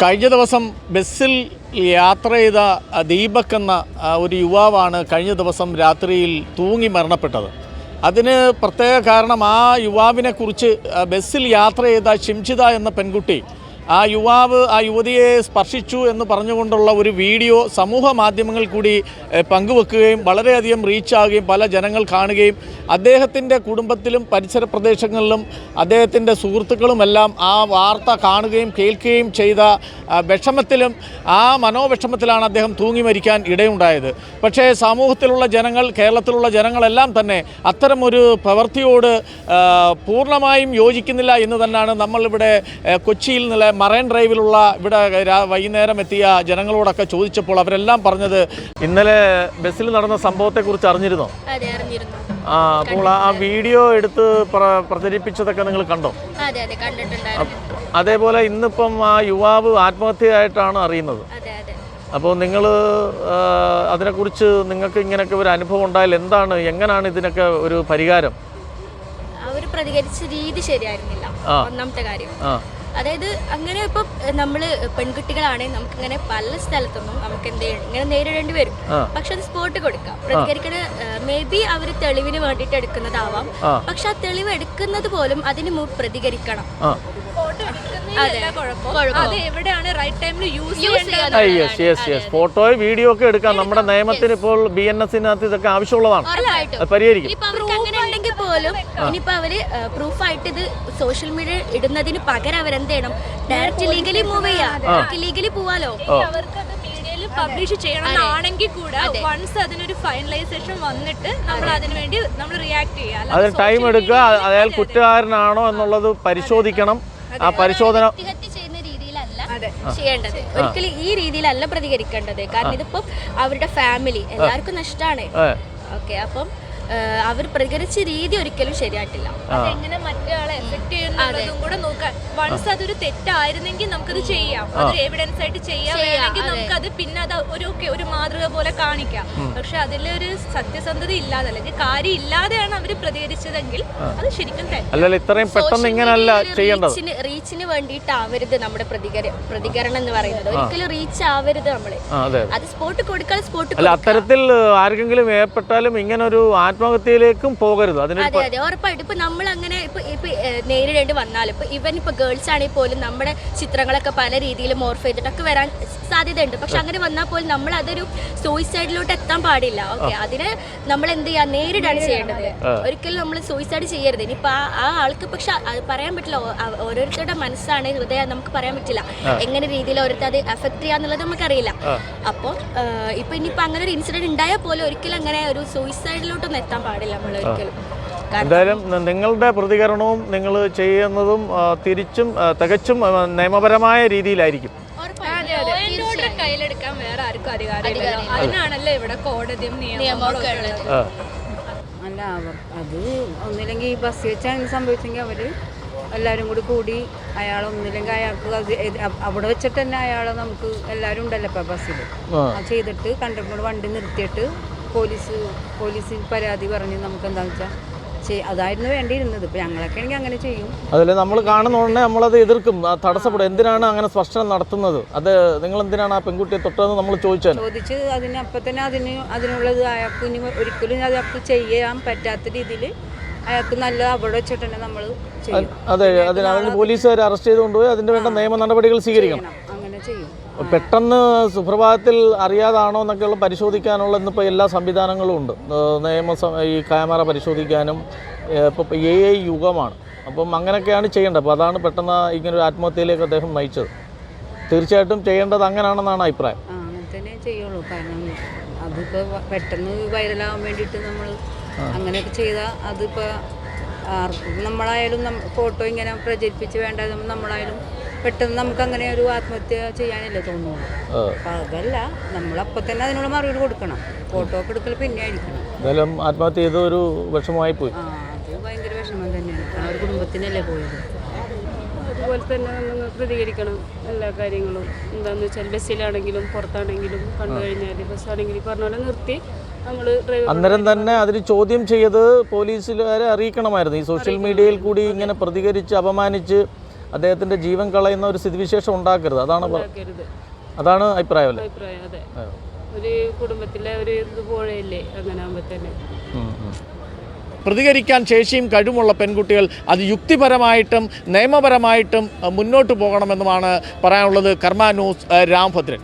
കഴിഞ്ഞ ദിവസം ബസ്സിൽ യാത്ര ചെയ്ത ദീപക് എന്ന ഒരു യുവാവാണ് കഴിഞ്ഞ ദിവസം രാത്രിയിൽ തൂങ്ങി മരണപ്പെട്ടത്. അതിന് പ്രത്യേക കാരണം ആ യുവാവിനെക്കുറിച്ച് ബസ്സിൽ യാത്ര ചെയ്ത ഷിംഷിത എന്ന പെൺകുട്ടി ആ യുവാവ് ആ യുവതിയെ സ്പർശിച്ചു എന്ന് പറഞ്ഞുകൊണ്ടുള്ള ഒരു വീഡിയോ സമൂഹ മാധ്യമങ്ങളിൽ കൂടി പങ്കുവെക്കുകയും വളരെയധികം റീച്ചാകുകയും പല ജനങ്ങൾ കാണുകയും അദ്ദേഹത്തിന്റെ കുടുംബത്തിലും പരിസര പ്രദേശങ്ങളിലും അദ്ദേഹത്തിന്റെ സുഹൃത്തുക്കളുമെല്ലാം ആ വാർത്ത കാണുകയും കേൾക്കുകയും ചെയ്ത വിഷമത്തിലും ആ മനോവിഷമത്തിലാണ് അദ്ദേഹം തൂങ്ങി മരിക്കാൻ ഇടയുണ്ടായത്. പക്ഷേ സമൂഹത്തിലുള്ള ജനങ്ങൾ കേരളത്തിലുള്ള ജനങ്ങളെല്ലാം തന്നെ അത്തരമൊരു പ്രവൃത്തിയോട് പൂർണമായും യോജിക്കുന്നില്ല എന്ന് തന്നെയാണ് നമ്മളിവിടെ കൊച്ചിയിൽ നിന്നുള്ള മറൈൻ ഡ്രൈവിലുള്ള ഇവിടെ വൈകുന്നേരം എത്തിയ ജനങ്ങളോടൊക്കെ ചോദിച്ചപ്പോൾ അവരെല്ലാം പറഞ്ഞത് ഇന്നലെ ബസ്സിൽ നടന്ന സംഭവത്തെക്കുറിച്ച് അറിഞ്ഞിരുന്നോ? ആ അപ്പോൾ ആ വീഡിയോ എടുത്ത് പ്ര- പ്രചരിപ്പിച്ചതൊക്കെ നിങ്ങൾ കണ്ടോ? അതേപോലെ ഇന്നിപ്പം ആ യുവാവ് ആത്മഹത്യയായിട്ടാണ് അറിയുന്നത്. അപ്പോൾ നിങ്ങൾ അതിനെക്കുറിച്ച് നിങ്ങൾക്ക് ഇങ്ങനെയൊക്കെ ഒരു അനുഭവം ഉണ്ടായാൽ എന്താണ് എങ്ങനെയാണ് ഇതിനൊക്കെ ഒരു പരിഹാരം? അവർ പ്രതികരിച്ച രീതി ശരിയായിരുന്നില്ല. ഒന്നാമത്തെ കാര്യം. അതായത് അങ്ങനെ ഇപ്പം നമ്മൾ നമുക്ക് നമുക്കിങ്ങനെ പല സ്ഥലത്തൊന്നും നമുക്ക് എന്ത് ചെയ്യണം ഇങ്ങനെ നേരിടേണ്ടി വരും. പക്ഷെ അത് സ്പോട്ട് കൊടുക്കാം. പ്രതികരിക്കണ മേ ബി അവർ തെളിവിന് വേണ്ടിയിട്ട് എടുക്കുന്നതാവാം. പക്ഷെ ആ തെളിവ് എടുക്കുന്നത് പോലും അതിന് മുമ്പ് പ്രതികരിക്കണം. ഫോട്ടോ എടുക്കുന്നതിലല്ല കുഴപ്പം. കുഴപ്പം. അത് റൈറ്റ് ടൈമിൽ യൂസ് യൂസ് ചെയ്യേണ്ടത് യെസ് യെസ് യെസ് ഫോട്ടോയും വീഡിയോ ഒക്കെ എടുക്കാം. നമ്മുടെ നിയമത്തിന് ഇപ്പോൾ ബി എൻ എസിനകത്ത് ഇതൊക്കെ ആവശ്യമുള്ളതാണ്. പരിഹരിക്കും. പോലും ഇനിയിപ്പോ അവർ പ്രൂഫായിട്ട് ഇത് സോഷ്യൽ മീഡിയ ഇടുന്നതിന് പകരം അവരെന്ത് ചെയ്യണം? ഡയറക്റ്റ് ലീഗലി മൂവ് ചെയ്യാം? ലീഗലി പോവാലോ? അവർക്ക് അത്. മീഡിയയിൽ പബ്ലിഷ് ചെയ്യണമെന്നാണെങ്കിൽ കൂടെ വൺസ് അതിനൊരു ഫൈനലൈസേഷൻ വന്നിട്ട് നമ്മൾ അതിനു വേണ്ടി നമ്മൾ റിയാക്ട് ചെയ്യാം അതിന് ടൈം എടുക്കുക. അയാൾ കുറ്റകാരനാണോ എന്നുള്ളത് പരിശോധിക്കണം. ആ പരിശോധന വ്യക്തിഹത്യ ചെയ്യുന്ന രീതിയിലല്ല ചെയ്യേണ്ടത്. ഒരിക്കലും ഈ രീതിയിലല്ല പ്രതികരിക്കേണ്ടത്. കാരണം ഇതിപ്പോ അവരുടെ ഫാമിലി എല്ലാവർക്കും നഷ്ടമാണ് ഓക്കെ അപ്പം അവർ പ്രതികരിച്ച രീതി ഒരിക്കലും ശരിയായിട്ടില്ല. അതെങ്ങനെ മറ്റൊരാളെ എഫക്ട് ചെയ്യുന്നതും കൂടെ നോക്കാൻ. വൺസ് അതൊരു തെറ്റായിരുന്നെങ്കിൽ നമുക്കത് ചെയ്യാം. അതൊരു എവിഡൻസ് ആയിട്ട് ചെയ്യാം വേണമെങ്കിൽ നമുക്കത് പിന്നെ അത് ഒരു ഒരു മാതൃക പോലെ കാണിക്കാം. പക്ഷെ അതിലൊരു സത്യസന്ധത ഇല്ലാതെ അല്ലെങ്കിൽ കാര്യം ഇല്ലാതെയാണ് അവർ പ്രതികരിച്ചതെങ്കിൽ അത് ശരിക്കും ഇത്രയും പെട്ടെന്ന് ഇങ്ങനെയല്ല ചെയ്യേണ്ടത്. റീച്ചിന് റീച്ചിന് വേണ്ടിയിട്ട് ആവരുത് നമ്മുടെ പ്രതികരണം എന്ന് പറയുന്നത്. ഒരിക്കലും റീച്ച് ആവരുത് നമ്മൾ. അതെ. അത് സ്പോട്ട് കൊടുക്കാൻ സ്പോട്ട് അല്ല അത്തരത്തിൽ ആർക്കെങ്കിലും ഏർപ്പെട്ടാലും ഇങ്ങനൊരു ആത്മഹത്യയിലേക്കും പോകരുത്. അതിന് അതെ അതെ. ഉറപ്പായിട്ടും. ഇപ്പൊ നമ്മൾ അങ്ങനെ ഇപ്പൊ ഇപ്പൊ നേരിടേണ്ടി വന്നാലും ഇപ്പൊ ഇവൻ ഇപ്പൊ ഗേൾസ് ആണെങ്കിൽ പോലും നമ്മുടെ ചിത്രങ്ങളൊക്കെ പല രീതിയിൽ മോർഫ് ചെയ്തിട്ടൊക്കെ വരാൻ സാധ്യതയുണ്ട്. പക്ഷെ അങ്ങനെ വന്നാൽ പോലും നമ്മൾ അതൊരു സൂയിസൈഡിലോട്ട് എത്താൻ പാടില്ല. ഓക്കെ അതിന് നമ്മൾ എന്ത് ചെയ്യാ? നേരിടാണ് ചെയ്യേണ്ടത്. ഒരിക്കലും നമ്മൾ സൂയിസൈഡ് ചെയ്യരുത്. ഇനിയിപ്പൊ ആ ആൾക്ക് പക്ഷെ അത് പറയാൻ പറ്റില്ല. ഓരോരുത്തരുടെ മനസ്സാണ് ഹൃദയം നമുക്ക് പറയാൻ പറ്റില്ല. എങ്ങനെ രീതിയിൽ ഓരോരുത്തർ അത് എഫക്ട് ചെയ്യാന്നുള്ളത് നമുക്കറിയില്ല. അപ്പോൾ ഇപ്പൊ ഇനിയിപ്പോ അങ്ങനെ ഒരു ഇൻസിഡന്റ് ഉണ്ടായാൽ പോലും ഒരിക്കലും അങ്ങനെ ഒരു സൂയിസൈഡിലോട്ടൊന്നും എത്താൻ പാടില്ല നമ്മൾ ഒരിക്കലും കാരണം എന്തായാലും നിങ്ങളുടെ പ്രതികരണവും നിങ്ങൾ ചെയ്യുന്നതും തിരിച്ചും തികച്ചും നിയമപരമായ രീതിയിലായിരിക്കും. ഉറപ്പായിട്ടും. ഓർഡർ കയ്യിലെടുക്കാൻ വേറെ ആർക്കും അധികാരമില്ലല്ലോ. അതിനാണല്ലോ ഇവിടെ കോടതിയും നിയമങ്ങളും ഒക്കെ ഉള്ളത്. ആ, അല്ല അവർ അത് ഒന്നില്ലെങ്കിൽ ഈ ബസ് വെച്ചാൽ എന്ത് സംഭവിച്ചെങ്കിൽ അവർ എല്ലാവരും കൂടി കൂടി അയാൾ ഒന്നില്ലെങ്കിൽ അയാൾക്ക് അത് അവിടെ വെച്ചിട്ട് തന്നെ അയാളെ നമുക്ക് എല്ലാവരും ഉണ്ടല്ലോ ഇപ്പം ബസ്സിൽ അത് ചെയ്തിട്ട് കണ്ടപ്പോൾ വണ്ടി നിർത്തിയിട്ട് പോലീസ് പോലീസിൽ പരാതി പറഞ്ഞ് നമുക്ക് എന്താ വെച്ചാൽ അതായിരുന്നു വേണ്ടിയിരുന്നത്. ഇപ്പൊ ഞങ്ങളൊക്കെ ആണെങ്കിൽ അങ്ങനെ ചെയ്യും. അതല്ല നമ്മൾ കാണുന്ന ഉടനെ നമ്മളത് എതിർക്കും. തടസ്സപ്പെടും. എന്തിനാണ് അങ്ങനെ സ്പർശനം നടത്തുന്നത്? അത് നിങ്ങൾ എന്തിനാണ് ആ പെൺകുട്ടിയെ തൊട്ടതെന്ന് നമ്മൾ ചോദിച്ചാൽ? ചോദിച്ച് അതിന് അപ്പം തന്നെ അതിന് അതിനുള്ളത് അയാൾക്ക് ഇനി ഒരിക്കലും അയാൾക്ക് ചെയ്യാൻ പറ്റാത്ത രീതിയിൽ അയാൾക്ക് നല്ല അവിടെ വെച്ചിട്ട് തന്നെ നമ്മൾ അതെ അതിന് അതിന് പോലീസുകാർ അറസ്റ്റ് ചെയ്ത് കൊണ്ടുപോയി അതിന്റെ വേണ്ട നിയമ നടപടികൾ സ്വീകരിക്കണം. അങ്ങനെ ചെയ്യും. പെട്ടെന്ന് സുപ്രഭാതത്തിൽ അറിയാതാണോ എന്നൊക്കെയുള്ള പരിശോധിക്കാനുള്ള ഇന്നിപ്പോൾ എല്ലാ സംവിധാനങ്ങളും ഉണ്ട്. ഏഹ് നിയമ ഈ ക്യാമറ പരിശോധിക്കാനും ഇപ്പോൾ എ ഐ യുഗമാണ്. അപ്പം അങ്ങനെയൊക്കെയാണ് ചെയ്യേണ്ടത്. അപ്പോൾ അതാണ് പെട്ടെന്ന് ഇങ്ങനൊരു ആത്മഹത്യയിലേക്ക് അദ്ദേഹം നയിച്ചത്. തീർച്ചയായിട്ടും ചെയ്യേണ്ടത് അങ്ങനെയാണെന്നാണ് അഭിപ്രായം. ചെയ്യുള്ളൂ. കാരണം അതിപ്പോൾ പെട്ടെന്ന് വൈറലാകാൻ വേണ്ടിയിട്ട് നമ്മൾ അങ്ങനെയൊക്കെ ചെയ്താൽ അതിപ്പോൾ ആർക്കും നമ്മളായാലും ഫോട്ടോ ഇങ്ങനെ പ്രചരിപ്പിച്ച് വേണ്ട നമ്മളായാലും പെട്ടെന്ന് നമുക്ക് അങ്ങനെ ഒരു ആത്മഹത്യ ചെയ്യാനല്ലേ അപ്പം അതല്ല നമ്മളപ്പോൾ തന്നെ അതിനുള്ള മറുപടി കൊടുക്കണം. ഫോട്ടോ ഒക്കെ എടുക്കൽ പിന്നെ ആയിരിക്കണം. എന്തായാലും ആത്മഹത്യ ചെയ്ത ഒരു വിഷമമായി പോയി. അത് ഭയങ്കര വിഷമം തന്നെയാണ്. ആ ഒരു കുടുംബത്തിനല്ലേ പോയത്. അതുപോലെ തന്നെ നമ്മൾ പ്രതികരിക്കണം എല്ലാ കാര്യങ്ങളും. എന്താണെന്ന് വെച്ചാൽ ബസ്സിലാണെങ്കിലും പുറത്താണെങ്കിലും കണ്ടു കഴിഞ്ഞാൽ ബസ്സാണെങ്കിലും പറഞ്ഞ പോലെ നിർത്തി നമ്മൾ അന്നേരം തന്നെ അതിന് ചോദ്യം ചെയ്ത് പോലീസുകാരെ അറിയിക്കണമായിരുന്നു. ഈ സോഷ്യൽ മീഡിയയിൽ കൂടി ഇങ്ങനെ പ്രതികരിച്ച് അപമാനിച്ച് അദ്ദേഹത്തിന്റെ ജീവൻ കളയുന്ന ഒരു സ്ഥിതിവിശേഷം ഉണ്ടാക്കരുത്. അതാണ് അതാണ് അഭിപ്രായം അല്ലേ അതെ ഒരു കുടുംബത്തിലെ ഒരു ഇതുപോലെയല്ലേ അങ്ങനെ. പ്രതികരിക്കാൻ ശേഷിയും കഴിവുമുള്ള പെൺകുട്ടികൾ അത് യുക്തിപരമായിട്ടും നിയമപരമായിട്ടും മുന്നോട്ട് പോകണമെന്നുമാണ് പറയാനുള്ളത് കർമാനൂസ് രാംഭദ്രൻ.